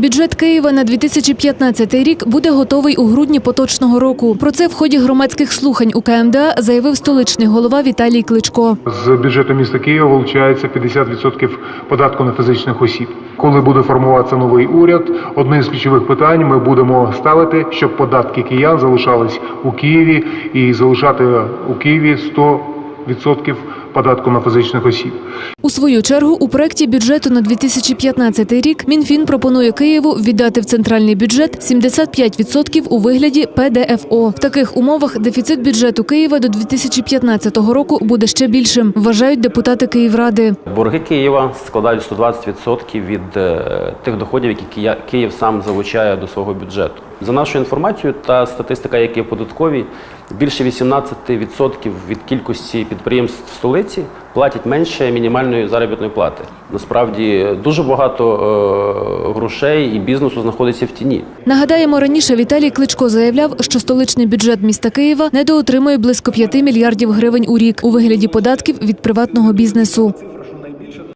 Бюджет Києва на 2015 рік буде готовий у грудні поточного року. Про це в ході громадських слухань у КМДА заявив столичний голова Віталій Кличко. З бюджету міста Києва вилучається 50% податку на фізичних осіб. Коли буде формуватися новий уряд, одне з ключових питань ми будемо ставити, щоб податки киян залишались у Києві і залишати у Києві 100% податку на фізичних осіб. У свою чергу у проєкті бюджету на 2015 рік Мінфін пропонує Києву віддати в центральний бюджет 75% у вигляді ПДФО. В таких умовах дефіцит бюджету Києва до 2015 року буде ще більшим, вважають депутати Київради. Борги Києва складають 120% від е, тих доходів, які Кия- Київ сам залучає до свого бюджету. За нашою інформацією, та статистика, яка є податковій, більше 18% від кількості підприємств в столиці платять менше мінімальної заробітної плати. Насправді дуже багато е, грошей і бізнесу знаходиться в тіні. Нагадаємо, раніше Віталій Кличко заявляв, що столичний бюджет міста Києва недоотримує близько 5 мільярдів гривень у рік у вигляді податків від приватного бізнесу.